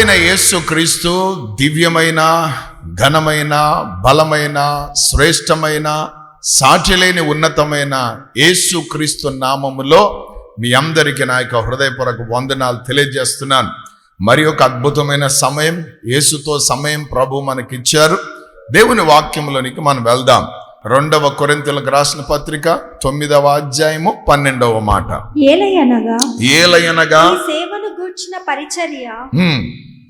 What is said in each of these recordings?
ప్రభువైన యేసు క్రీస్తు దివ్యమైన ఘనమైన బలమైన శ్రేష్టమైన సాటిలేని ఉన్నతమైన యేసు క్రీస్తు నామములో మీ అందరికీ నా యొక్క హృదయపూర్వక వందనాలు తెలియజేస్తున్నాను. మరి ఒక అద్భుతమైన సమయం యేసుతో సమయం ప్రభు మనకిచ్చారు. దేవుని వాక్యంలోనికి మనం వెళ్దాం. రెండవ కొరింతలకు రాసిన పత్రిక తొమ్మిదవ అధ్యాయము పన్నెండవ మాట. ఏలయనగా ఏలయనగా సేవను గూర్చిన పరిచర్య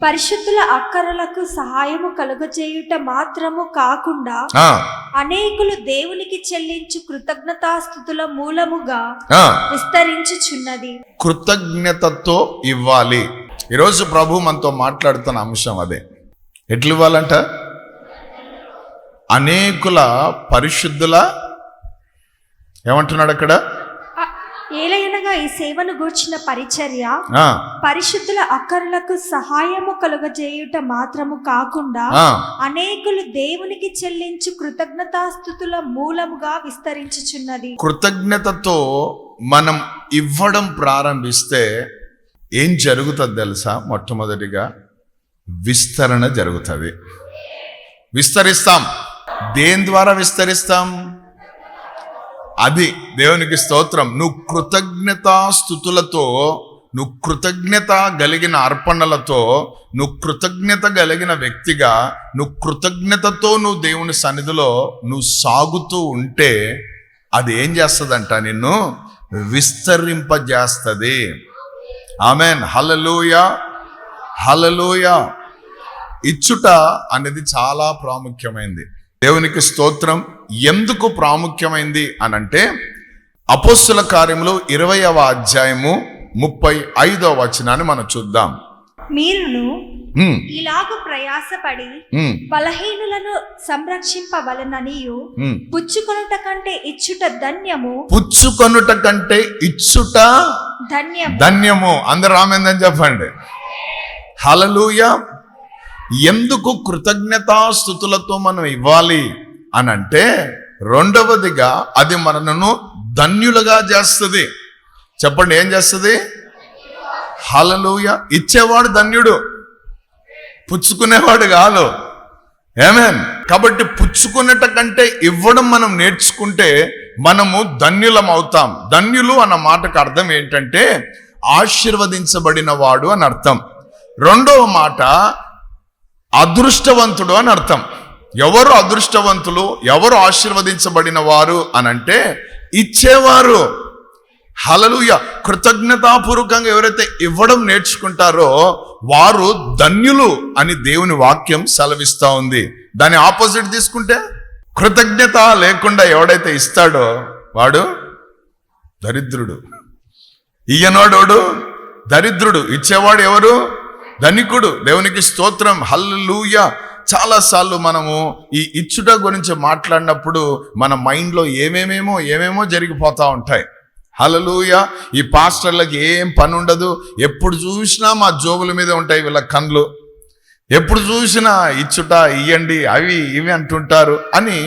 పరిశుద్ధుల అక్కరలకు సహాయము కలుగజేయుట మాత్రము కాకుండా అనేకులు దేవునికి చెల్లించు కృతజ్ఞతాస్థుతుల మూలముగా విస్తరించుచున్నది. కృతజ్ఞతతో ఇవ్వాలి. ఈరోజు ప్రభు మనతో మాట్లాడుతున్న అంశం అదే. ఎట్లు ఇవ్వాలంట అనేకుల పరిశుద్ధుల ఏమంటున్నాడు అక్కడ? ఆ, ఏలయనగా ఈ సేవను గూర్చిన పరిచర్య పరిశుద్ధుల అక్కరలకు సహాయము కలుగజేయుట మాత్రము కాకుండా అనేకులు దేవునికి చెల్లించు కృతజ్ఞతాస్థుతుల మూలముగా విస్తరించుచున్నది. కృతజ్ఞతతో మనం ఇవ్వడం ప్రారంభిస్తే ఏం జరుగుతుంది తెలుసా? మొట్టమొదటిగా విస్తరణ జరుగుతుంది. విస్తరిస్తాం. దేని ద్వారా విస్తరిస్తాం? అది దేవునికి స్తోత్రం. నువ్వు కృతజ్ఞతాస్థుతులతో నువ్వు కృతజ్ఞత కలిగిన అర్పణలతో నువ్వు కృతజ్ఞత కలిగిన వ్యక్తిగా నువ్వు కృతజ్ఞతతో నువ్వు దేవుని సన్నిధిలో నువ్వు సాగుతూ ఉంటే అది ఏం చేస్తుందంట? నిన్ను విస్తరింపజేస్తుంది. ఆమెన్. హలలోయ హలలోయ ఇచ్చుట అనేది చాలా ప్రాముఖ్యమైంది. దేవునికి స్తోత్రం ఎందుకు ప్రాముఖ్యమైంది అని అంటే అపోస్తుల కార్యములు ఇరవయవ అధ్యాయము ముప్పై ఐదవ వచనాన్ని మనం చూద్దాం. మీరును ఇలాగు ప్రయాసపడి బలహీనులను సంరక్షింపవలననియు హ్మ్. పుచ్చుకొనుట కంటే ఇచ్చుట ధన్యము. పుచ్చుకొనుట కంటే ఇచ్చుట ధన్యము. ధన్యము. అందరు రామేందని చెప్పండి. హలలుయ ఎందుకు కృతజ్ఞతాస్థుతులతో మనం ఇవ్వాలి అని అంటే రెండవదిగా అది మనను ధన్యులుగా చేస్తుంది. చెప్పండి ఏం చేస్తుంది? హలలుయ ఇచ్చేవాడు ధన్యుడు. పుచ్చుకునేవాడు కాదు. ఏమేన్ కాబట్టి పుచ్చుకునేట కంటే ఇవ్వడం మనం నేర్చుకుంటే మనము ధన్యులం అవుతాం. ధన్యులు అన్న మాటకు అర్థం ఏంటంటే ఆశీర్వదించబడిన వాడు అని అర్థం. రెండవ మాట అదృష్టవంతుడు అని అర్థం. ఎవరు అదృష్టవంతులు ఎవరు ఆశీర్వదించబడిన వారు అని అంటే ఇచ్చేవారు. హలలుయ కృతజ్ఞతాపూర్వకంగా ఎవరైతే ఇవ్వడం నేర్చుకుంటారో వారు ధన్యులు అని దేవుని వాక్యం సెలవిస్తూ ఉంది. దాని ఆపోజిట్ తీసుకుంటే కృతజ్ఞత లేకుండా ఎవడైతే ఇస్తాడో వాడు దరిద్రుడు. ఈయనోడోడు దరిద్రుడు. ఇచ్చేవాడు ఎవరు? ధనికుడు దేవునికి స్తోత్రం హల్లుయ చాలాసార్లు మనము ఈ ఇచ్చుట గురించి మాట్లాడినప్పుడు మన మైండ్లో ఏమేమేమో ఏమేమో జరిగిపోతూ ఉంటాయి. హలలుయ ఈ పాస్టర్లకు ఏం పని ఉండదు ఎప్పుడు చూసినా మా జోబుల మీద ఉంటాయి వీళ్ళ కళ్ళు ఎప్పుడు చూసినా ఇచ్చుట ఇయ్యండి అవి ఇవి అంటుంటారు అని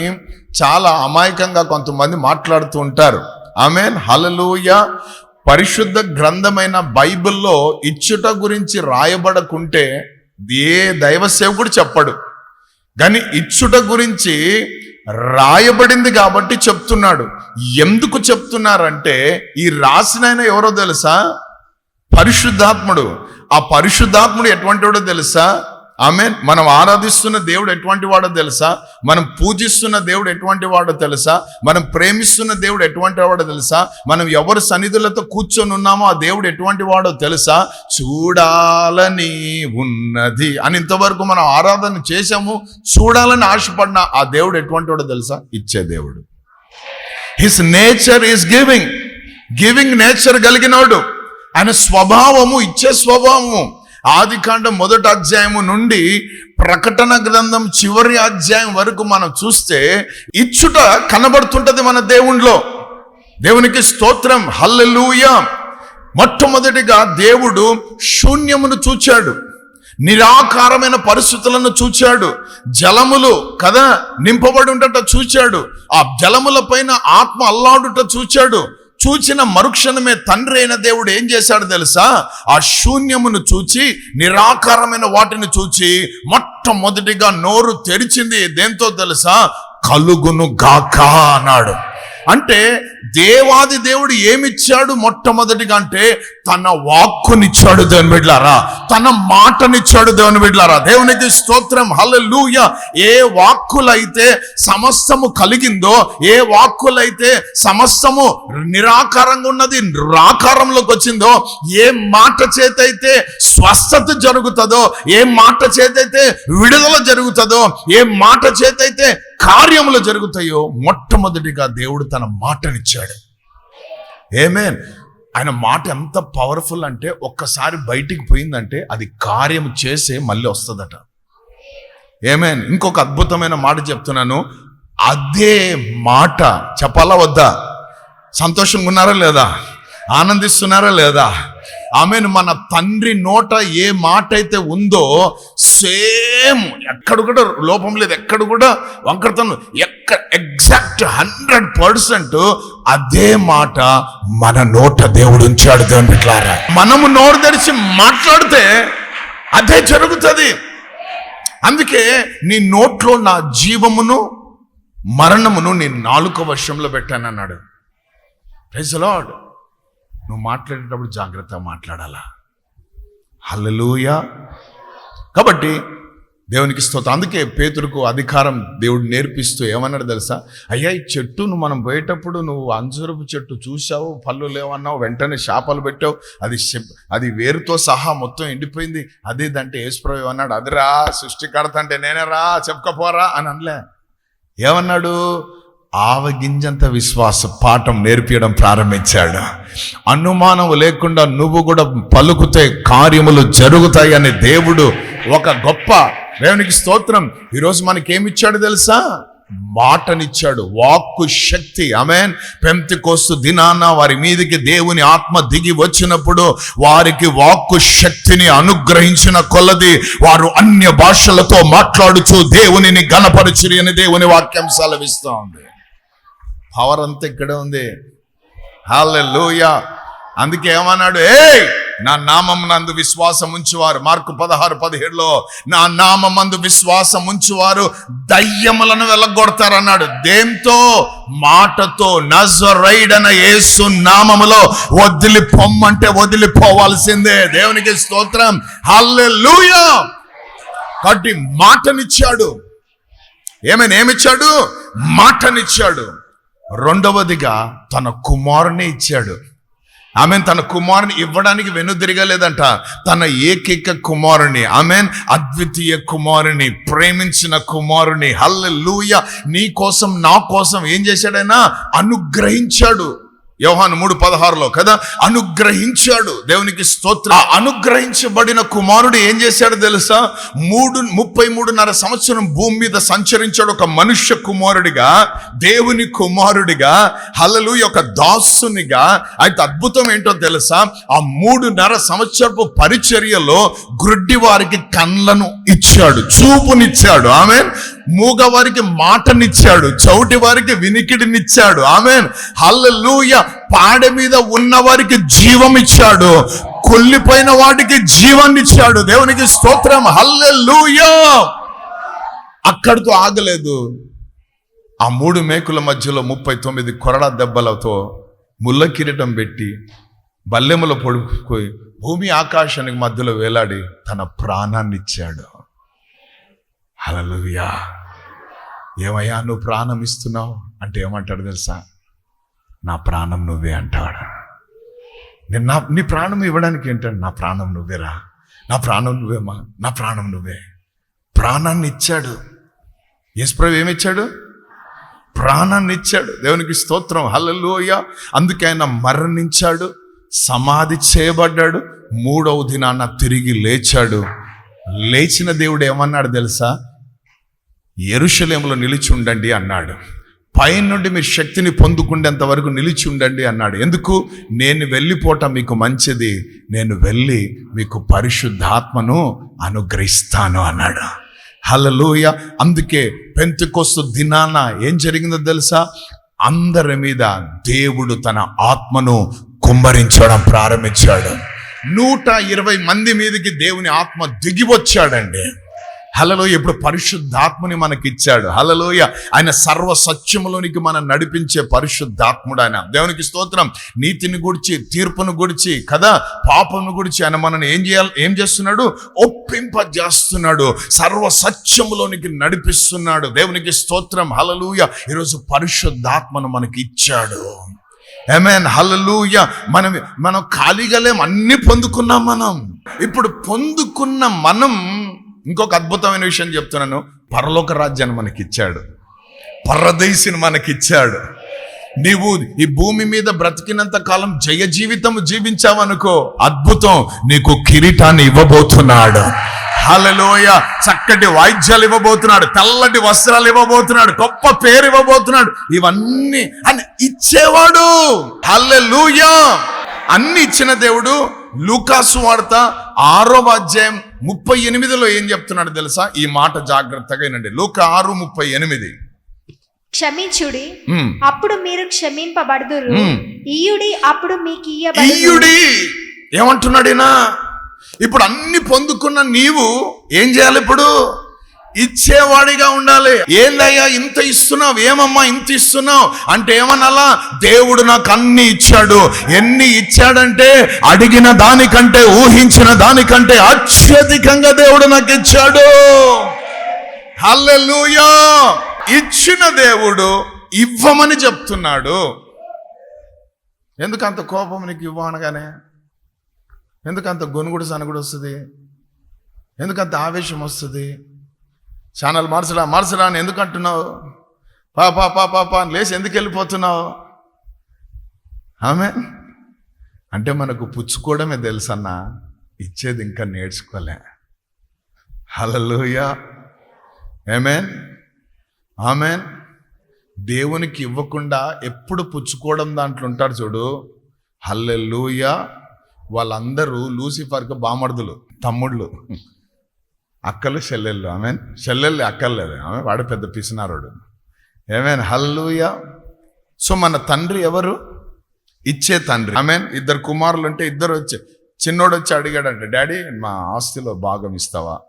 చాలా అమాయకంగా కొంతమంది మాట్లాడుతూ ఉంటారు. ఆమెన్. హలలుయ పరిశుద్ధ గ్రంథమైన బైబిల్లో ఇచ్చుట గురించి రాయబడకుంటే ఏ దైవ సేవకుడు చెప్పడు. కానీ ఇచ్చుట గురించి రాయబడింది కాబట్టి చెప్తున్నాడు. ఎందుకు చెప్తున్నారంటే ఈ రాసినైన ఎవరో తెలుసా? పరిశుద్ధాత్ముడు. ఆ పరిశుద్ధాత్ముడు ఎటువంటి తెలుసా? ఆమె మనం ఆరాధిస్తున్న దేవుడు ఎటువంటి వాడో తెలుసా? మనం పూజిస్తున్న దేవుడు ఎటువంటి వాడో తెలుసా? మనం ప్రేమిస్తున్న దేవుడు ఎటువంటి వాడో తెలుసా? మనం ఎవరు సన్నిధులతో కూర్చొని ఉన్నామో ఆ దేవుడు ఎటువంటి వాడో తెలుసా? చూడాలని ఉన్నది. అని ఇంతవరకు మనం ఆరాధన చేశాము. చూడాలని ఆశపడిన ఆ దేవుడు ఎటువంటి వాడో తెలుసా? ఇచ్చే దేవుడు. His nature is giving giving nature కలిగినోడు. ఆయన స్వభావము ఇచ్చే స్వభావము. ఆది కాండం మొదటి అధ్యాయము నుండి ప్రకటన గ్రంథం చివరి అధ్యాయం వరకు మనం చూస్తే ఇచ్చుట కనబడుతుంటది మన దేవుణ్ణిలో. దేవునికి స్తోత్రం హల్లెలూయ. మొట్టమొదటిగా దేవుడు శూన్యమును చూచాడు. నిరాకారమైన పరిస్థితులను చూచాడు. జలములు కదా నింపబడి ఉండట చూచాడు. ఆ జలముల పైన ఆత్మ అల్లాడుట చూచాడు. చూచిన మరుక్షణమే తండ్రి అయిన దేవుడు ఏం చేశాడు తెలుసా? ఆ శూన్యమును చూచి నిరాకారమైన వాటిని చూచి మొట్టమొదటిగా నోరు తెరిచింది దేంతో తెలుసా? కలుగును గాక అన్నాడు. అంటే దేవాది దేవుడు ఏమిచ్చాడు మొట్టమొదటిగా అంటే తన వాక్కునిచ్చాడు దేవుని బిడ్లారా తన మాటనిచ్చాడు దేవుని బిడ్లారా దేవునికి స్తోత్రం. హలలుయ ఏ వాక్కులైతే సమస్తము కలిగిందో ఏ వాక్కులైతే సమస్తము నిరాకారంగా ఉన్నది రాకారంలోకి వచ్చిందో ఏ మాట చేతైతే స్వస్థత జరుగుతుందో ఏ మాట చేతైతే విడుదల జరుగుతుందో ఏ మాట చేతైతే కార్యములు జరుగుతాయో మొట్టమొదటిగా దేవుడు తన మాటనిచ్చాడు. ఏమేన్ ఆయన మాట ఎంత పవర్ఫుల్ అంటే ఒక్కసారి బయటికి పోయిందంటే అది కార్యం చేసే మళ్ళీ వస్తుందట. ఏమేన్ ఇంకొక అద్భుతమైన మాట చెప్తున్నాను. అదే మాట చెప్పాలా వద్దా? సంతోషంగా ఉన్నారా లేదా? ఆనందిస్తున్నారా లేదా? ఆమెను మన తండ్రి నోట ఏ మాట అయితే ఉందో సేమ్ ఎక్కడ కూడా లోపం లేదు. ఎక్కడ కూడా వంకరతనం ఎక్కడ ఎగ్జాక్ట్ హండ్రెడ్ పర్సెంట్ అదే మాట మన నోట దేవుడు ఉంచాడు దేవుని బిడ్డలారా. మనము నోరు తెరిచి మాట్లాడితే అదే జరుగుతుంది. అందుకే నీ నోట్లో నా జీవమును మరణమును నీ నాలుక వర్షంలో పెట్టానన్నాడు. ప్రైజ్ నువ్వు మాట్లాడేటప్పుడు జాగ్రత్తగా మాట్లాడాలా? హల్లలోయ. కాబట్టి దేవునికి స్తోత అందుకే పేతురుకు అధికారం దేవుడు నేర్పిస్తూ ఏమన్నాడు తెలుసా? అయ్యా ఈ చెట్టును మనం పోయేటప్పుడు నువ్వు అంజురపు చెట్టు చూసావు పళ్ళు లేవన్నావు వెంటనే శాపాలు పెట్టావు అది అది వేరుతో సహా మొత్తం ఎండిపోయింది. అదేదంటే ఇదంటే ఏసుప్రభు అన్నాడు అదిరా సృష్టికర్త అంటే నేనే రా చెప్పుకపోరా అని అనలే. ఏమన్నాడు? ఆవగింజంత విశ్వాస పాఠం నేర్పించడం ప్రారంభించాడు. అనుమానం లేకుండా నువ్వు కూడా పలుకుతే కార్యములు జరుగుతాయి అని దేవుడు ఒక గొప్ప దేవునికి స్తోత్రం. ఈరోజు మనకేమిచ్చాడు తెలుసా? మాటనిచ్చాడు. వాక్కు శక్తి. అమెన్ పెంతి కోస్తు దినాన వారి మీదకి దేవుని ఆత్మ దిగి వచ్చినప్పుడు వారికి వాక్కు శక్తిని అనుగ్రహించిన కొలది వారు అన్య భాషలతో మాట్లాడుచు దేవునిని గణపరచురి అని దేవుని వాక్యం సెలవిస్తూ ఉంది పవర్ అంతా ఇక్కడ ఉంది. హల్లెలూయా. అందుకే ఏమన్నాడు? ఏ నా నామం నందు విశ్వాసం ఉంచువారు. మార్కు పదహారు పదిహేడులో నా నామం అందు విశ్వాసం ఉంచువారు. దయ్యములను వెళ్ళగొడతారన్నాడు. దేంతో? మాటతో. నజరైడన యేసు నామములో. వదిలి పొమ్మంటే వదిలిపోవాల్సిందే. దేవునికి స్తోత్రం. హల్లెలూయా. కాబట్టి మాటనిచ్చాడు. ఏమైనా? ఏమిచ్చాడు? మాటనిచ్చాడు. రెండవదిగా తన కుమారుని ఇచ్చాడు. ఆమె తన కుమారుని ఇవ్వడానికి వెనుదిరగలేదంట తన ఏకైక కుమారుని ఆమె అద్వితీయ కుమారుని ప్రేమించిన కుమారుని హల్లెలూయ నీ కోసం నా కోసం ఏం చేశాడైనా? అనుగ్రహించాడు. యోహాను మూడు పదహారులో కదా? అనుగ్రహించాడు. దేవునికి స్తోత్ర. అనుగ్రహించబడిన కుమారుడు ఏం చేశాడు తెలుసా? మూడు ముప్పై మూడున్నర సంవత్సరం భూమి మీద సంచరించాడు ఒక మనుష్య కుమారుడిగా దేవుని కుమారుడిగా హలలు ఒక దాసునిగా. అయితే అద్భుతం ఏంటో తెలుసా? ఆ మూడున్నర సంవత్సరపు పరిచర్యలో గ్రుడ్డి వారికి కళ్ళను ఇచ్చాడు చూపునిచ్చాడు. ఆమె మూగవారికి మాటనిచ్చాడు చౌటి వారికి వినికిడినిచ్చాడు. ఆమె హల్లెలూయ. పాడ మీద ఉన్న వారికి జీవం ఇచ్చాడు కొల్లిపోయిన వాటికి జీవాన్ని ఇచ్చాడు దేవునికి స్తోత్రం. హల్లెలూయ. అక్కడితో ఆగలేదు. ఆ మూడు మేకుల మధ్యలో ముప్పై తొమ్మిది కొరడా దెబ్బలతో ముళ్ళ కిరీటం పెట్టి బల్లెముల పొడుకుపోయి భూమి ఆకాశానికి మధ్యలో వేలాడి తన ప్రాణాన్ని ఇచ్చాడు హలలుయా ఏమయ్యా నువ్వు ప్రాణం ఇస్తున్నావు? అంటే ఏమంటాడు తెలుసా? నా ప్రాణం నువ్వే అంటాడు. నేను నా నీ ప్రాణం ఇవ్వడానికి ఏంటంటే నా ప్రాణం నువ్వేరా? నా ప్రాణం నువ్వేమా? నా ప్రాణం నువ్వే. ప్రాణాన్ని ఇచ్చాడు. యేసుప్రభు ఏమిచ్చాడు ప్రాణాన్ని ఇచ్చాడు. దేవునికి స్తోత్రం. హల్లెలూయ. అందుకే ఆయన మరణించాడు. సమాధి చేయబడ్డాడు. మూడవ దినాన తిరిగి లేచాడు. లేచిన దేవుడు ఏమన్నాడు తెలుసా? ఎరుషలేములో నిలిచి ఉండండి అన్నాడు. పైన నుండి మీరు శక్తిని పొందుకునేంత వరకు నిలిచి ఉండండి అన్నాడు. ఎందుకు? నేను వెళ్ళిపోవటం మీకు మంచిది. నేను వెళ్ళి మీకు పరిశుద్ధాత్మను అనుగ్రహిస్తాను అన్నాడు. హలలోయ అందుకే పెంతుకొస్తు దినాన ఏం జరిగిందో తెలుసా? అందరి మీద దేవుడు తన ఆత్మను కుమ్మరించడం ప్రారంభించాడు. నూట ఇరవై మంది మీదకి దేవుని ఆత్మ దిగి వచ్చాడండి హలలోయ ఇప్పుడు పరిశుద్ధాత్మని మనకి ఇచ్చాడు హలలోయ ఆయన సర్వ సత్యములోనికి మనం నడిపించే పరిశుద్ధాత్ముడు ఆయన. దేవునికి స్తోత్రం. నీతిని గుడిచి తీర్పును గుడిచి కదా? పాపను గుడిచి ఆయన మనల్ని ఏం చేయాలి? ఏం చేస్తున్నాడు? ఒప్పింపజేస్తున్నాడు. సర్వ సత్యములోనికి నడిపిస్తున్నాడు. దేవునికి స్తోత్రం. హలలుయ ఈరోజు పరిశుద్ధాత్మను మనకి ఇచ్చాడు ఎమెన్ హల్లెలూయ. మనం మనం ఖాళీగా లేం. అన్ని పొందుకున్నాం మనం. ఇప్పుడు పొందుకున్న మనం ఇంకొక అద్భుతమైన విషయం చెప్తున్నాను. పరలోక రాజ్యాన్ని మనకి ఇచ్చాడు పరదేశిని మనకిచ్చాడు. నీవు ఈ భూమి మీద బ్రతికినంత కాలం జయ జీవితం జీవించావనుకో అద్భుతం. నీకు కిరీటాన్ని ఇవ్వబోతున్నాడు. హలలోయ చక్కటి వాయిద్యాలు ఇవ్వబోతున్నాడు. తెల్లటి వస్త్రాలు ఇవ్వబోతున్నాడు. గొప్ప పేరు ఇవ్వబోతున్నాడు. ఇవన్నీ అని ఇచ్చేవాడు. హల్లెలూయ. అన్ని ఇచ్చిన దేవుడు లూకాసు వార్త ఆరో అధ్యాయం ముప్పై ఎనిమిదిలో ఏం చెప్తున్నాడు తెలుసా? ఈ మాట జాగ్రత్తగా వినండి. లూక ఆరు ముప్పై ఎనిమిది. క్షమించుడి. అప్పుడు మీరు క్షమింపబడుదురు. ఇయుడి అప్పుడు మీకు ఇయ్యుడి ఏమంటున్నాడినా ఇప్పుడు అన్ని పొందుకున్న నీవు ఏం చేయాలి ఇప్పుడు? ఇచ్చేవాడిగా ఉండాలి. ఏందయ్యా ఇంత ఇస్తున్నావు? ఏమమ్మా ఇంత ఇస్తున్నావు? అంటే ఏమనాలా? దేవుడు నాకు అన్ని ఇచ్చాడు. ఎన్ని ఇచ్చాడంటే అడిగిన దానికంటే ఊహించిన దానికంటే అత్యధికంగా దేవుడు నాకు ఇచ్చాడు. హల్లెలూయా! ఇచ్చిన దేవుడు ఇవ్వమని చెప్తున్నాడు. ఎందుకంత కోపం నీకు ఇవ్వ అనగానే? ఎందుకంత గొనుగుడు సనగుడు వస్తుంది? ఎందుకంత ఆవేశం వస్తుంది? ఛానల్ మార్చరా మార్చరా అని ఎందుకు అంటున్నావు? పా పా పా పా పా అని లేచి ఎందుకు వెళ్ళిపోతున్నావు? ఆమె అంటే మనకు పుచ్చుకోవడమే తెలుసన్నా ఇచ్చేది ఇంకా నేర్చుకోలే. Hallelujah amen amen? దేవునికి ఇవ్వకుండా ఎప్పుడు పుచ్చుకోవడం దాంట్లో ఉంటారు చూడు. హల్లెలూయ. వాళ్ళందరూ లూసిఫర్కి బామర్దులు తమ్ముళ్ళు. అక్కలు చెల్లెళ్ళు. ఆమె చెల్లెళ్ళు అక్కర్లేదు. ఆమె వాడు పెద్ద పిసినారోడు. ఏమేన్? హల్లూయ సో మన తండ్రి ఎవరు? ఇచ్చే తండ్రి. ఆమె ఇద్దరు కుమారులు ఉంటే ఇద్దరు వచ్చి చిన్నోడు వచ్చి అడిగాడంట డాడీ మా ఆస్తిలో భాగం ఇస్తావా?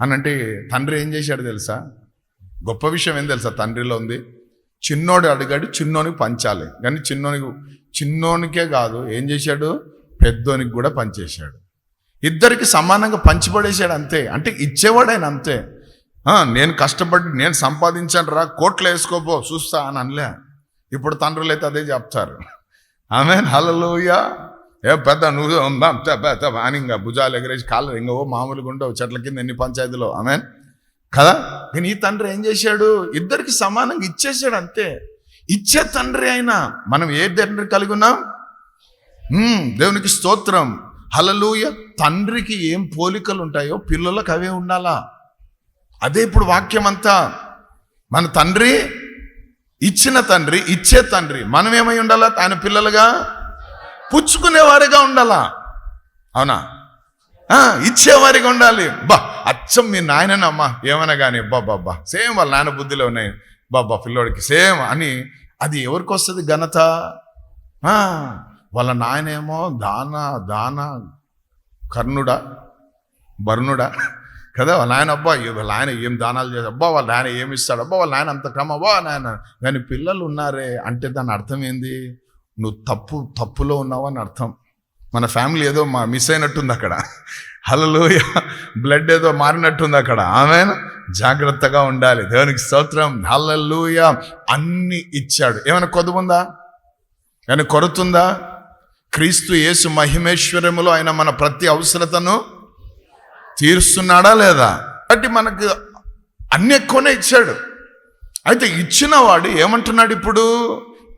అని అంటే తండ్రి ఏం చేశాడు తెలుసా? గొప్ప విషయం ఏం తెలుసా? తండ్రిలో ఉంది. చిన్నోడు అడిగాడు చిన్నోనికి పంచాలి. కానీ చిన్నోనికి చిన్నోనికే కాదు ఏం చేశాడు? పెద్దోనికి కూడా పంచేశాడు. ఇద్దరికి సమానంగా పంచిపడేశాడు అంతే. అంటే ఇచ్చేవాడు ఆయన అంతే నేను కష్టపడి నేను సంపాదించాను రా కోట్లు వేసుకోపో చూస్తా అని అనలే. ఇప్పుడు తండ్రులు అయితే అదే చెప్తారు. ఆమె హలలోయ ఏ పెద్ద నువ్వు ఉందా పెద్ద అని ఇంకా భుజాలు ఎగరేసి కాళ్ళు ఇంకా మామూలుగా ఉండవు చెట్ల కింద ఎన్ని పంచాయతీలో. ఆమె కదా? కానీ ఈ తండ్రి ఏం చేశాడు? ఇద్దరికి సమానంగా ఇచ్చేసాడు అంతే. ఇచ్చే తండ్రి అయినా మనం ఏ తండ్రి కలిగి ఉన్నాం? దేవునికి స్తోత్రం. హలలుయ తండ్రికి ఏం పోలికలు ఉంటాయో పిల్లలకు అవే ఉండాలా? అదే ఇప్పుడు వాక్యం అంతా మన తండ్రి ఇచ్చిన తండ్రి ఇచ్చే తండ్రి మనం ఏమై ఉండాలా? ఆయన పిల్లలుగా? పుచ్చుకునేవారిగా ఉండాలా? అవునా? ఇచ్చేవారిగా ఉండాలి. బా అచ్చం మీ నాయననమ్మా. ఏమైనా కానీ బా బాబా సేమ్ వాళ్ళ నాన్న బుద్ధిలో ఉన్నాయి. బాబా పిల్లోడికి సేమ్ అని. అది ఎవరికి వస్తుంది ఘనత? వాళ్ళ నాయనేమో దాన దాన కర్ణుడా బర్ణుడా. కదా వాళ్ళ ఆయన అబ్బా వాళ్ళ ఆయన ఏం దానాలు చేసి అబ్బా వాళ్ళ ఆయన ఏమి ఇస్తాడు? అబ్బా వాళ్ళ ఆయన అంత క్రమ. అబ్బా నాయన కానీ పిల్లలు ఉన్నారే అంటే దాని అర్థం ఏంది? నువ్వు తప్పు తప్పులో ఉన్నావు అని అర్థం. మన ఫ్యామిలీ ఏదో మా మిస్ అయినట్టుంది అక్కడ. హలలోయ బ్లడ్ ఏదో మారినట్టుంది అక్కడ. ఆమె జాగ్రత్తగా ఉండాలి. దేవునికి స్తోత్రం. హలలుయ అన్ని ఇచ్చాడు. ఏమైనా కొదువుందా ఏమైనా కొరతుందా? క్రీస్తు యేసు మహిమేశ్వరములో ఆయన మన ప్రతి అవసరతను తీరుస్తున్నాడా లేదా? అంటే మనకు అన్ని ఎక్కువనే ఇచ్చాడు. అయితే ఇచ్చిన వాడు ఏమంటున్నాడు ఇప్పుడు?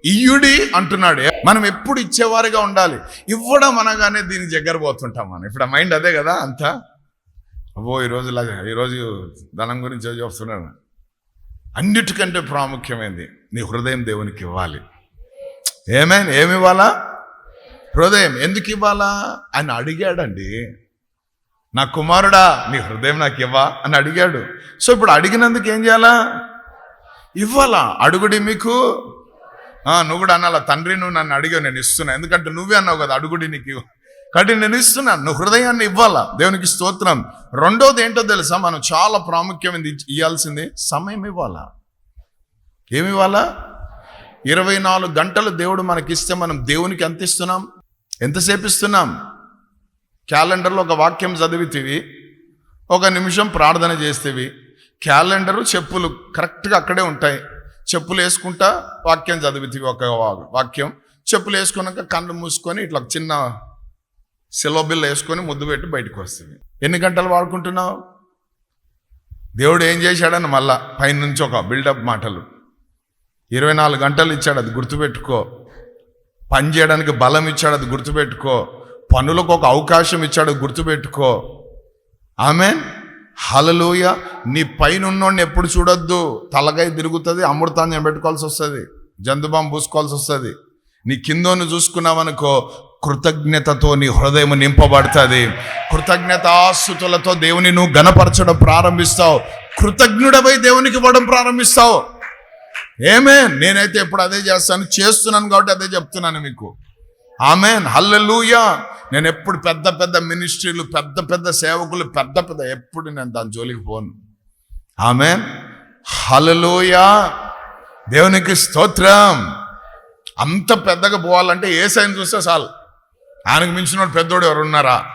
ఇయ్యుడి అంటున్నాడు. మనం ఎప్పుడు ఇచ్చేవారుగా ఉండాలి. ఇవ్వడం అనగానే దీని దగ్గర పోతుంటాం మనం. ఇప్పుడు మైండ్ అదే కదా అంతా? అబ్బో ఈరోజు ఈరోజు ధనం గురించి చెప్తున్నాను అన్నిటికంటే ప్రాముఖ్యమైనది నీ హృదయం దేవునికి ఇవ్వాలి. ఏమైనా ఏమి ఇవ్వాలా? హృదయం ఎందుకు ఇవ్వాలా? అని అడిగాడండి. నా కుమారుడా నీ హృదయం నాకు ఇవ్వా అని అడిగాడు. సో ఇప్పుడు అడిగినందుకు ఏం చేయాలా? ఇవ్వాలా? అడుగుడి మీకు. నువ్వు కూడా అనాల. తండ్రి నువ్వు నన్ను అడిగావు నేను ఇస్తున్నా. ఎందుకంటే నువ్వే అన్నావు కదా అడుగుడి నీకు. కాబట్టి నేను ఇస్తున్నాను నువ్వు హృదయాన్ని ఇవ్వాలా? దేవునికి స్తోత్రం. రెండోది ఏంటో తెలుసా? మనం చాలా ప్రాముఖ్యమైనది ఇవ్వాల్సింది సమయం ఇవ్వాలా? ఏమి ఇవ్వాలా? ఇరవై నాలుగు గంటలు దేవుడు మనకిస్తే మనం దేవునికి ఎంత ఇస్తున్నాం? ఎంతసేపు ఇస్తున్నాం క్యాలెండర్లో ఒక వాక్యం చదివితివి ఒక నిమిషం ప్రార్థన చేస్తేవి క్యాలెండరు చెప్పులు కరెక్ట్గా అక్కడే ఉంటాయి. చెప్పులు వేసుకుంటా వాక్యం చదివితివి ఒక వా- వాక్యం. చెప్పులు వేసుకున్నాక కళ్ళు మూసుకొని ఇట్లా చిన్న సిలోబిల్ వేసుకొని ముద్దు పెట్టి బయటకు వస్తుంది ఎన్ని గంటలు వాడుకుంటున్నావు? దేవుడు ఏం చేశాడని మళ్ళా పైనుంచి ఒక బిల్డప్ మాటలు. ఇరవై నాలుగు గంటలు ఇచ్చాడు అది గుర్తుపెట్టుకో. పని చేయడానికి బలం ఇచ్చాడు అది గుర్తుపెట్టుకో. పనులకు ఒక అవకాశం ఇచ్చాడు గుర్తుపెట్టుకో. ఆమె హలలోయ నీ పైన ఉన్నోడిని ఎప్పుడు చూడొద్దు. తలగై తిరుగుతుంది అమృతాన్ని పెట్టుకోవాల్సి వస్తుంది జంతుబాం పూసుకోవాల్సి వస్తుంది. నీ కిందోని చూసుకున్నావనుకో కృతజ్ఞతతో నీ హృదయం నింపబడుతుంది. కృతజ్ఞతాస్తుతులతో దేవుని నువ్వు గణపరచడం ప్రారంభిస్తావు. కృతజ్ఞుడపై దేవునికి ఇవ్వడం ప్రారంభిస్తావు. ఏమే నేనైతే ఇప్పుడు అదే చేస్తాను. చేస్తున్నాను కాబట్టి అదే చెప్తున్నాను మీకు. ఆమెన్ హల్లెలూయా నేను ఎప్పుడు పెద్ద పెద్ద మినిస్ట్రీలు పెద్ద పెద్ద సేవకులు పెద్ద పెద్ద ఎప్పుడు నేను దాని జోలికి పోను. ఆమెన్ హలలోయా దేవునికి స్తోత్రం. అంత పెద్దగా పోవాలంటే ఏ సైన్ చూస్తే చాలు. ఆయనకు మించిన పెద్దోడు ఎవరు ఉన్నారా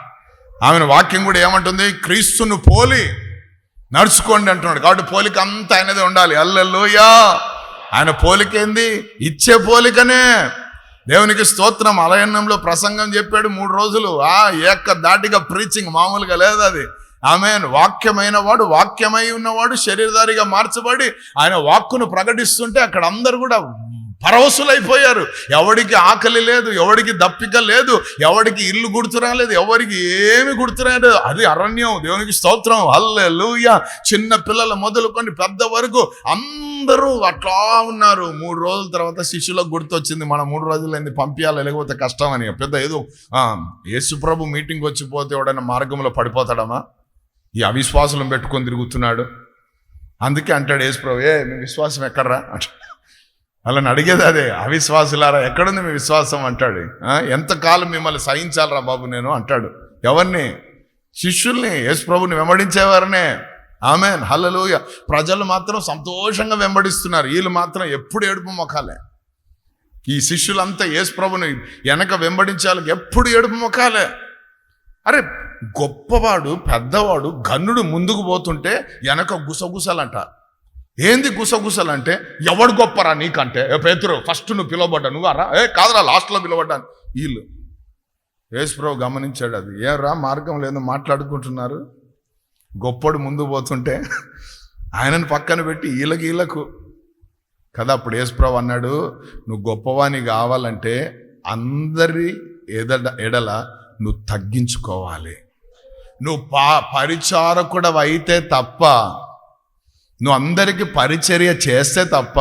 ఆమెను వాక్యం కూడా ఏమంటుంది? క్రీస్తును పోలి నడుచుకోండి అంటున్నాడు. కాబట్టి పోలిక అంతా ఆయనదే ఉండాలి. అల్లెల్లోయా ఆయన పోలికేంది? ఇచ్చే పోలికనే. దేవునికి స్తోత్రం. అలయన్నంలో ప్రసంగం చెప్పాడు మూడు రోజులు. ఆ ఏక దాటిగా ప్రీచింగ్ మామూలుగా లేదు అది. ఆమె వాక్యమైన వాడు వాక్యమై ఉన్నవాడు శరీరధారిగా మార్చబడి ఆయన వాక్కును ప్రకటిస్తుంటే అక్కడ అందరు కూడా పరవశులైపోయారు ఎవడికి ఆకలి లేదు ఎవడికి దప్పిక లేదు ఎవడికి ఇల్లు గుర్తురాలేదు ఎవరికి ఏమి గుర్తురాలేదు. అది అరణ్యం దేవునికి స్తోత్రం. లూయ చిన్న పిల్లలు మొదలుకొని పెద్ద వరకు అందరూ అట్లా ఉన్నారు. మూడు రోజుల తర్వాత శిష్యులకు గుర్తొచ్చింది మనం మూడు రోజులైంది పంపించాలి లేకపోతే కష్టం అని. పెద్ద ఏదో ఆ, యేసుప్రభు మీటింగ్ వచ్చిపోతే ఎవడైనా మార్గంలో పడిపోతాడమా ఈ అవిశ్వాసులను పెట్టుకొని తిరుగుతున్నాడు. అందుకే అంటాడు యేసుప్రభు ఏ మీ విశ్వాసం ఎక్కడరా? అంటాడు. వాళ్ళని అడిగేది అదే అవిశ్వాసులారా ఎక్కడుంది మీ విశ్వాసం? అంటాడు. ఎంతకాలం మిమ్మల్ని సహించాలరా బాబు నేను? అంటాడు. ఎవరిని? శిష్యుల్ని యేసు ప్రభుని వెంబడించేవారనే. ఆమె హల్లెలూయ. ప్రజలు మాత్రం సంతోషంగా వెంబడిస్తున్నారు. వీళ్ళు మాత్రం ఎప్పుడు ఏడుపు ముఖాలే. ఈ శిష్యులంతా యేసు ప్రభుని వెనక వెంబడించాలి ఎప్పుడు ఏడుపు ముఖాలే. అరే గొప్పవాడు పెద్దవాడు గన్నుడు ముందుకు పోతుంటే వెనక గుసగుసలంట. ఏంది గుసగుసలంటే? ఎవడు గొప్పరా నీకంటే? ఏ పేతురు ఫస్ట్ నువ్వు పిలువబడ్డా నువ్వారా ఏ కాదురా లాస్ట్లో పిలువబడ్డాను. వీళ్ళు. యేసుప్రభు గమనించాడు అది. ఏరా మార్గం లేదు మాట్లాడుకుంటున్నారు. గొప్పడు ముందు పోతుంటే ఆయనను పక్కన పెట్టి వీళ్ళకి ఈలకు. కదా అప్పుడు యేసుప్రభు అన్నాడు నువ్వు గొప్పవాని కావాలంటే అందరి ఎదడ ఎడల నువ్వు తగ్గించుకోవాలి. నువ్వు పా పరిచారకుడవైతే అయితే తప్ప నువ్వు అందరికీ పరిచర్య చేస్తే తప్ప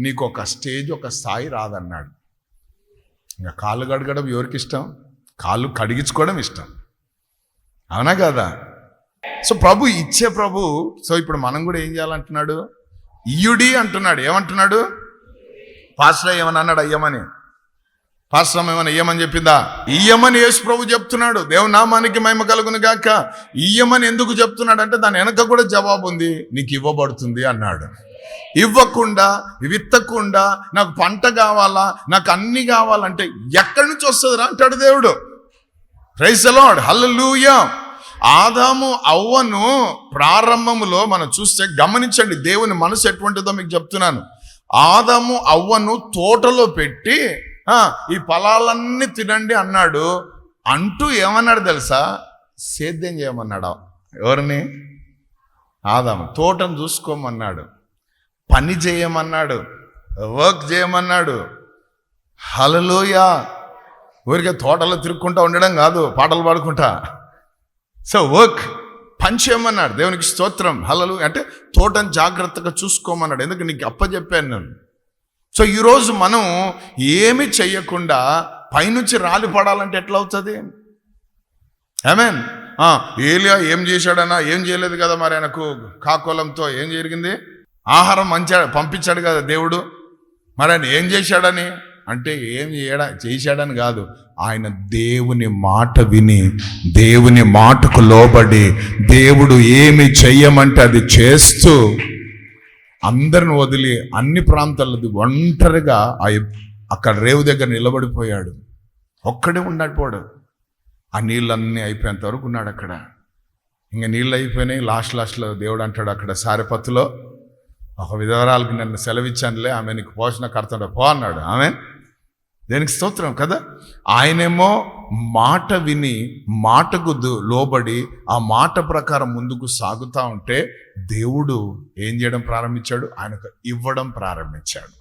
నీకు ఒక స్టేజ్ ఒక స్థాయి రాదన్నాడు. ఇంకా కాళ్ళు కడగడం ఎవరికి ఇష్టం? కాళ్ళు కడిగించుకోవడం ఇష్టం. అవునా కదా? సో ప్రభు ఇచ్చే ప్రభు సో ఇప్పుడు మనం కూడా ఏం చేయాలంటున్నాడు? ఇయుడి అంటున్నాడు. ఏమంటున్నాడు? పాస్టర్ ఏమని అన్నాడు అయ్యమని. పాస్టర్ ఏమని ఇయ్యమని చెప్పిందా? ఇయ్యమని యేసు ప్రభు చెప్తున్నాడు. దేవుని నామానికి మహిమ కలుగును గాక. ఇయ్యమని ఎందుకు చెప్తున్నాడు అంటే దాని వెనక కూడా జవాబు ఉంది. నీకు ఇవ్వబడుతుంది అన్నాడు. ఇవ్వకుండా విత్తకుండా నాకు పంట కావాలా నాకు అన్ని కావాలంటే ఎక్కడి నుంచి వస్తుందిరా అంటాడు దేవుడు. ప్రైజ్ అలాడ్ హల్లెలూయా ఆదాము అవ్వను ప్రారంభములో మనం చూస్తే గమనించండి దేవుని మనసు ఎటువంటిదో మీకు చెప్తున్నాను. ఆదాము అవ్వను తోటలో పెట్టి ఈ ఫలాలన్నీ తినండి అన్నాడు. అంటూ ఏమన్నాడు తెలుసా? సేద్యం చేయమన్నాడు? ఎవరిని? ఆదాము. తోటను చూసుకోమన్నాడు. పని చేయమన్నాడు. వర్క్ చేయమన్నాడు. హలలోయ ఊరికే తోటలో తిరుక్కుంటా ఉండడం కాదు పాటలు పాడుకుంటా. So work! పని చేయమన్నాడు. దేవునికి స్తోత్రం. హలలు అంటే తోటను జాగ్రత్తగా చూసుకోమన్నాడు. ఎందుకు? నీకు అప్పచెప్పాను నేను. సో ఈరోజు మనం ఏమి చెయ్యకుండా పైనుంచి రాలి పడాలంటే ఎట్లా అవుతుంది ఆమెన్ ఏలియా ఏం చేశాడన్నా? ఏం చేయలేదు కదా మరి ఆయనకు కాకోలంతో ఏం జరిగింది? ఆహారం మంచి పంపించాడు కదా దేవుడు. మరి ఆయన ఏం చేశాడని? అంటే ఏం చేయడా చేశాడని కాదు. ఆయన దేవుని మాట విని దేవుని మాటకు లోబడి దేవుడు ఏమి చెయ్యమంటే అది చేస్తూ అందరిని వదిలి అన్ని ప్రాంతాలది ఒంటరిగా ఆ అక్కడ రేవు దగ్గర నిలబడిపోయాడు. ఒక్కడే ఉన్నాడు ఆ నీళ్ళన్నీ అయిపోయేంత వరకు ఉన్నాడు అక్కడ. ఇంకా నీళ్ళు అయిపోయినాయి. లాస్ట్ లాస్ట్లో దేవుడు అంటాడు అక్కడ సారెపత్తులో ఒక విధవరాలకు నన్ను సెలవిచ్చానులే ఆమె నీకు పోషణ కడతాడు పో అన్నాడు. ఆమె దేనికి స్తోత్రం కదా? ఆయనేమో మాట విని మాటకు లోబడి ఆ మాట ప్రకారం ముందుకు సాగుతా ఉంటే దేవుడు ఏం చేయడం ప్రారంభించాడు? ఆయనకు ఇవ్వడం ప్రారంభించాడు.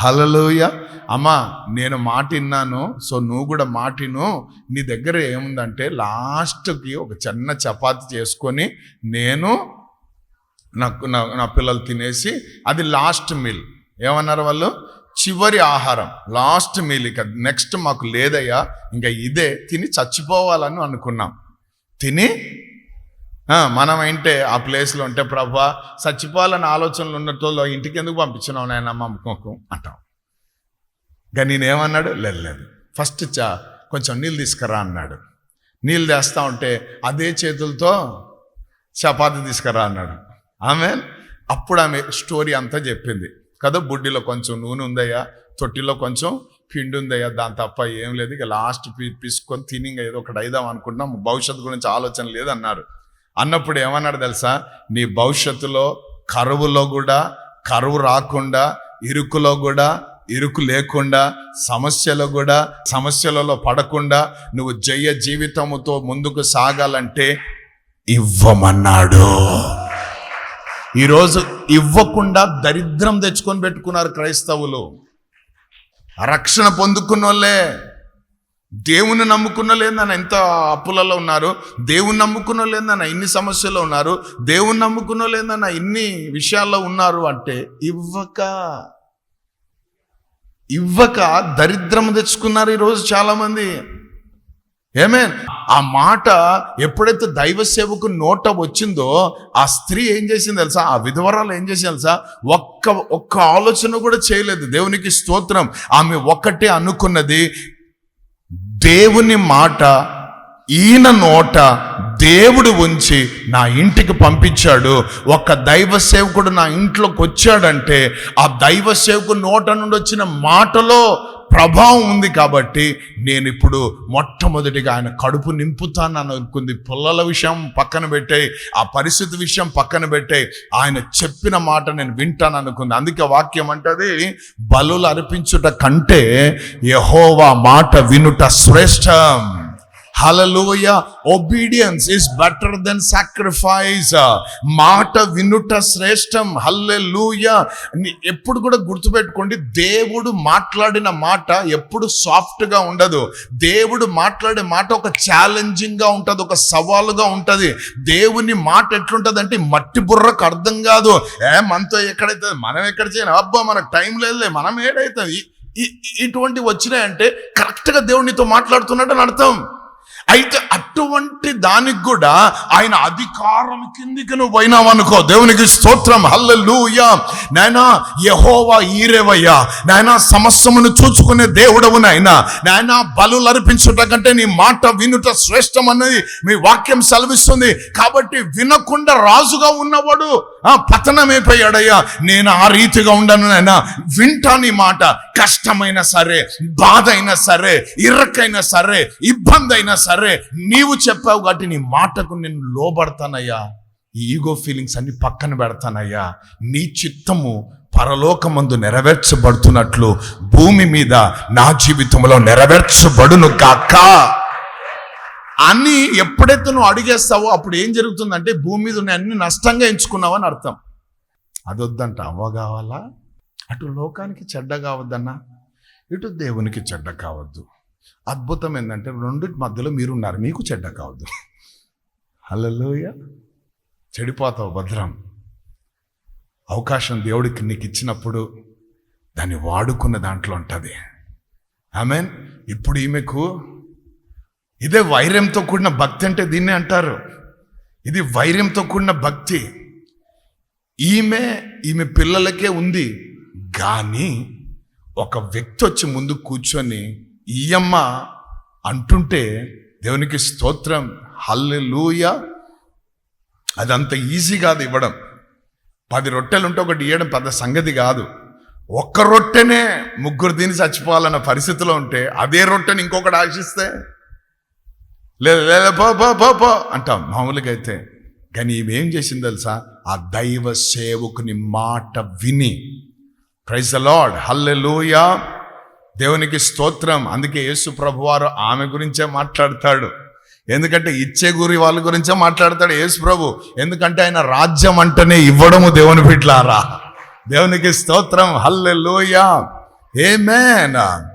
హలలోయ అమ్మా నేను మాట విన్నాను సో నువ్వు కూడా మాటిను నీ దగ్గర ఏముందంటే లాస్ట్కి ఒక చిన్న చపాతి చేసుకొని నేను నాకు నా నా పిల్లలు తినేసి అది లాస్ట్ మీల్. ఏమన్నారు వాళ్ళు? చివరి ఆహారం లాస్ట్ మీల్ ఇక నెక్స్ట్ మాకు లేదయ్యా ఇంకా ఇదే తిని చచ్చిపోవాలని అనుకున్నాం. తిని మనం ఏంటే ఆ ప్లేస్లో ఉంటే ప్రభా చచ్చిపోవాలని ఆలోచనలు ఉన్నతో ఇంటికి ఎందుకు పంపించినావు నాయన మమ్మకు అంటాం. ఇంకా నేనేమన్నాడు లేదు లేదు. ఫస్ట్ చా కొంచెం నీళ్ళు తీసుకురా అన్నాడు. నీళ్ళు తెస్తా ఉంటే అదే చేతులతో చపాతి తీసుకురా అన్నాడు. ఆమె అప్పుడు ఆమె స్టోరీ అంతా చెప్పింది. కదా బుడ్డిలో కొంచెం నూనె ఉందయ్యా తొట్టిలో కొంచెం పిండి ఉందయ్యా దాని తప్ప ఏం లేదు. ఇక లాస్ట్ పీ పిసుకొని తిని ఇంకా ఏదో ఒకటి అయిదాం అనుకుంటున్నాం. భవిష్యత్తు గురించి ఆలోచన లేదు అన్నారు. అన్నప్పుడు ఏమన్నాడు తెలుసా? నీ భవిష్యత్తులో కరువులో కూడా కరువు రాకుండా ఇరుకులో కూడా ఇరుకు లేకుండా సమస్యలో కూడా సమస్యలలో పడకుండా నువ్వు జయ జీవితముతో ముందుకు సాగాలంటే ఇవ్వమన్నాడు. ఈరోజు ఇవ్వకుండా దరిద్రం తెచ్చుకొని పెట్టుకున్నారు క్రైస్తవులు. రక్షణ పొందుకున్న వాళ్ళే దేవుని నమ్ముకున్న లేదన్న ఎంత అప్పులలో ఉన్నారు దేవుని నమ్ముకున్న లేదన్న ఇన్ని సమస్యల్లో ఉన్నారు దేవుని నమ్ముకున్న లేదన్న ఇన్ని విషయాల్లో ఉన్నారు అంటే ఇవ్వక. ఇవ్వక దరిద్రం తెచ్చుకున్నారు ఈరోజు చాలామంది. ఏమే ఆ మాట ఎప్పుడైతే దైవ సేవకు నోట వచ్చిందో ఆ స్త్రీ ఏం చేసింది తెలుసా? ఆ విధవరాలు ఏం చేసింది తెలుసా? ఒక్క ఒక్క ఆలోచన కూడా చేయలేదు. దేవునికి స్తోత్రం. ఆమె ఒక్కటే అనుకున్నది దేవుని మాట ఈయన నోట దేవుడు ఉంచి నా ఇంటికి పంపించాడు. ఒక దైవ సేవకుడు నా ఇంట్లోకి వచ్చాడంటే ఆ దైవ సేవకు నోట నుండి వచ్చిన మాటలో ప్రభావం ఉంది కాబట్టి నేను ఇప్పుడు మొట్టమొదటిగా ఆయన కడుపు నింపుతాను అనుకుంది. పుల్లల విషయం పక్కన పెట్టాయి ఆ పరిస్థితి విషయం పక్కన పెట్టాయి ఆయన చెప్పిన మాట నేను వింటాను అనుకుంది. అందుకే వాక్యం అంటది బలులు అర్పించుట కంటే యహోవా మాట వినుట శ్రేష్టం. Hallelujah obedience is better than sacrifice మాట వినుట శ్రేష్టం. హల్లెలూయ ఎప్పుడు కూడా గుర్తుపెట్టుకోండి దేవుడు మాట్లాడిన మాట ఎప్పుడు సాఫ్ట్గా ఉండదు. దేవుడు మాట్లాడే మాట ఒక ఛాలెంజింగ్గా ఉంటుంది ఒక సవాలుగా ఉంటుంది. దేవుని మాట ఎట్లుంటుంది అంటే మట్టి బుర్రకు అర్థం కాదు. ఏ మనతో ఎక్కడైతే మనం ఎక్కడ చేయను? అబ్బా మనకు టైం లేదులే మనం ఏడైతుంది ఇటువంటి వచ్చినాయంటే కరెక్ట్గా దేవుడు నీతో మాట్లాడుతున్నాడని అర్థం. అయితే అటువంటి దానికి కూడా ఆయన అధికారం కిందికి నువ్వు పోయినావు అనుకో. దేవునికి స్తోత్రం. హల్లెలూయా. నాయనా యహోవా ఈరేవయ్యా. నాయనా సమస్యమును చూచుకునే దేవుడవు నాయనా. నాయనా బలులు అర్పించుట కంటే నీ మాట వినుట శ్రేష్టం అన్నది మీ వాక్యం సెలవిస్తుంది. కాబట్టి వినకుండా రాజుగా ఉన్నవాడు ఆ పతనమైపోయాడయ్యా. నేను ఆ రీతిగా ఉండను నాయనా. వింటా నీ మాట. కష్టమైనా సరే బాధ అయినా సరే ఇరకైనా సరే ఇబ్బంది అయినా సరే నీవు చెప్పావు కాబట్టి నీ మాటకు నేను లోబడతానయ్యా. ఈగో ఫీలింగ్స్ అన్ని పక్కన పెడతానయ్యా. నీ చిత్తము పరలోకమందు నెరవేర్చబడుతున్నట్లు భూమి మీద నా జీవితంలో నెరవేర్చబడును కాక అని ఎప్పుడైతే నువ్వు అడిగేస్తావో అప్పుడు ఏం జరుగుతుందంటే భూమి మీద ఉన్న అన్ని నష్టంగా ఎంచుకున్నావు అని అర్థం. అది వద్దంట అవ్వ కావాలా? అటు లోకానికి చెడ్డ కావద్దన్నా ఇటు దేవునికి చెడ్డ కావద్దు. అద్భుతం ఏంటంటే రెండింటి మధ్యలో మీరున్నారు మీకు చెడ్డ కావద్దు. హల్లెలూయ. చెడిపోతావు భద్రం. అవకాశం దేవుడికి నీకు ఇచ్చినప్పుడు దాన్ని వాడుకున్న దాంట్లో ఉంటుంది. ఐ మీన్ ఇప్పుడు ఈమెకు ఇదే వైర్యంతో కూడిన భక్తి అంటే దీన్నే అంటారు. ఇది వైర్యంతో కూడిన భక్తి. ఈమె ఈమె పిల్లలకే ఉంది. కానీ ఒక వ్యక్తి వచ్చి ముందు కూర్చొని ఈయమ్మ అంటుంటే దేవునికి స్తోత్రం హల్లెలూయా. అదంత ఈజీ కాదు ఇవ్వడం. పది రొట్టెలు ఉంటే ఒకటి ఇవ్వడం పెద్ద సంగతి కాదు. ఒక్క రొట్టెనే ముగ్గురు తిని చచ్చిపోవాలన్న పరిస్థితిలో ఉంటే అదే రొట్టెని ఇంకొకటి ఆశిస్తే లే పో పో పో పో అంటాం. మామూలుగా అయితే కానీ ఏమేం ఏం చేసింది తెలుసా? ఆ దైవ సేవకుని మాట విని. ప్రైజ్ ద లార్డ్ హల్లెలూయా దేవునికి స్తోత్రం. అందుకే యేసు ప్రభువారు ఆమె గురించే మాట్లాడతాడు. ఎందుకంటే ఇచ్చే గురి వాళ్ళ గురించే మాట్లాడతాడు యేసు ప్రభు. ఎందుకంటే ఆయన రాజ్యం అంటేనే ఇవ్వడము దేవుని బిడ్లారా దేవునికి స్తోత్రం. హల్లెలూయా ఏమేనా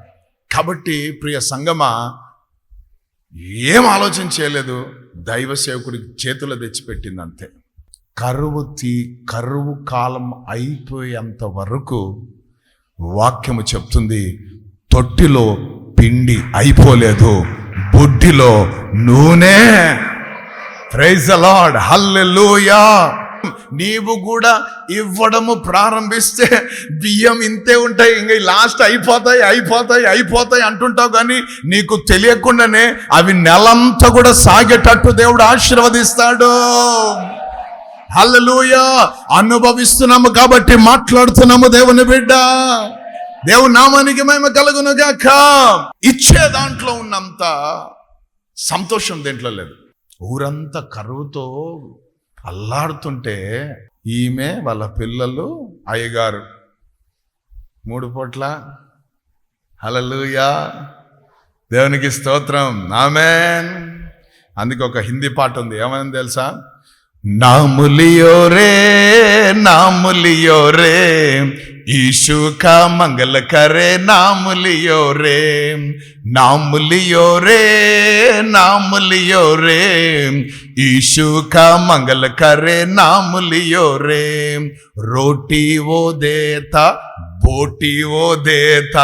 కాబట్టి ప్రియ సంగమా ఏం ఆలోచన చేయలేదు. దైవ సేవకుడికి చేతులు తెచ్చిపెట్టింది అంతే కరువు తీ కరువు కాలం అయిపోయేంత వరకు వాక్యము చెప్తుంది తొట్టిలో పిండి అయిపోలేదు బుడ్డిలో నూనె. ప్రైజ్ అలాడ్ హల్లెలూయా నీవు కూడా ఇవ్వడము ప్రారంభిస్తే బియ్యం ఇంతే ఉంటాయి. ఇంకా లాస్ట్ అయిపోతాయి అయిపోతాయి అయిపోతాయి అంటుంటావు కానీ నీకు తెలియకుండానే అవి నెలంతా కూడా సాగేటట్టు దేవుడు ఆశీర్వదిస్తాడు. హల్లెలూయా. అనుభవిస్తున్నాము కాబట్టి మాట్లాడుతున్నాము దేవుని బిడ్డ. దేవుని నామానికి మేము కలుగునుగాక ఇచ్చే దాంట్లో ఉన్నంత సంతోషం దేంట్లో లేదు. ఊరంతా కరువుతో అల్లాడుతుంటే ఈమె వాళ్ళ పిల్లలు అయ్యగారు. మూడు పూట్ల. హలలుయా దేవునికి స్తోత్రం. ఆమెన్. అందుకే ఒక హిందీ పాట ఉంది. ఏమని తెలుసా? ನಾಮುಲಿಯೋರೇ ನಾಮುಲಿಯೋರೇ ಈಶುಕ ಮಂಗಲಕರೆ ನಾಮುಲಿಯೋರೇ ನಾಮುಲಿಯೋರೇ ನಾಮುಲಿಯೋರೇ ಈಶುಕ ಮಂಗಲಕರೆ ನಾಮುಲಿಯೋರೇ ರೋಟಿ ಓ ದೇತ బోటి ఓ దేత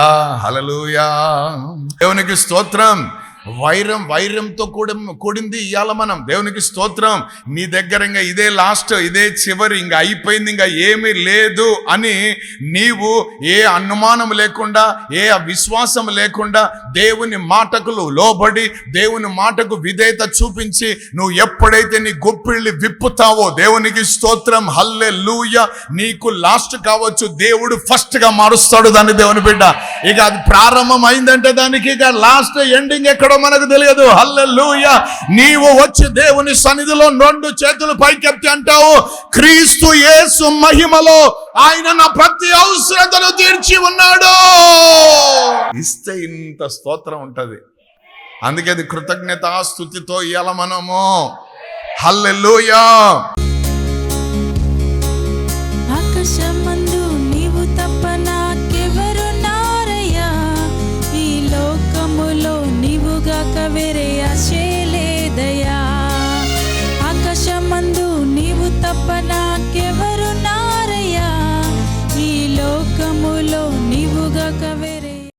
హలలుయా దేవునికి స్తోత్రం వైరం వైరంతో కూడి కూడింది ఇవాళ మనం. దేవునికి స్తోత్రం. నీ దగ్గర ఇంకా ఇదే లాస్ట్ ఇదే చివరి ఇంకా అయిపోయింది ఇంకా ఏమీ లేదు అని నీవు ఏ అనుమానం లేకుండా ఏ విశ్వాసం లేకుండా దేవుని మాటకులు లోబడి దేవుని మాటకు విధేయత చూపించి నువ్వు ఎప్పుడైతే నీ గొప్పిళ్ళు విప్పుతావో దేవునికి స్తోత్రం. హల్లే లూయ నీకు లాస్ట్ కావచ్చు దేవుడు ఫస్ట్గా మారుస్తాడు దాన్ని దేవుని బిడ్డ. ఇక అది ప్రారంభం అయిందంటే దానికి ఇక లాస్ట్ ఎండింగ్ ఎక్కడ మనకు తెలియదు. హల్లెలూయ. నీవు వచ్చి దేవుని సన్నిధిలో రెండు చేతులు పైకెత్తి అంటావు. క్రీస్తు యేసు మహిమలో ఆయన నా ప్రతి అవసరతను తీర్చి ఉన్నాడు. ఇస్తే ఇంత స్తోత్రం ఉంటది. అందుకే అది కృతజ్ఞతాస్తుతితో ఇయ్యాల మనము. హల్లెలూయా.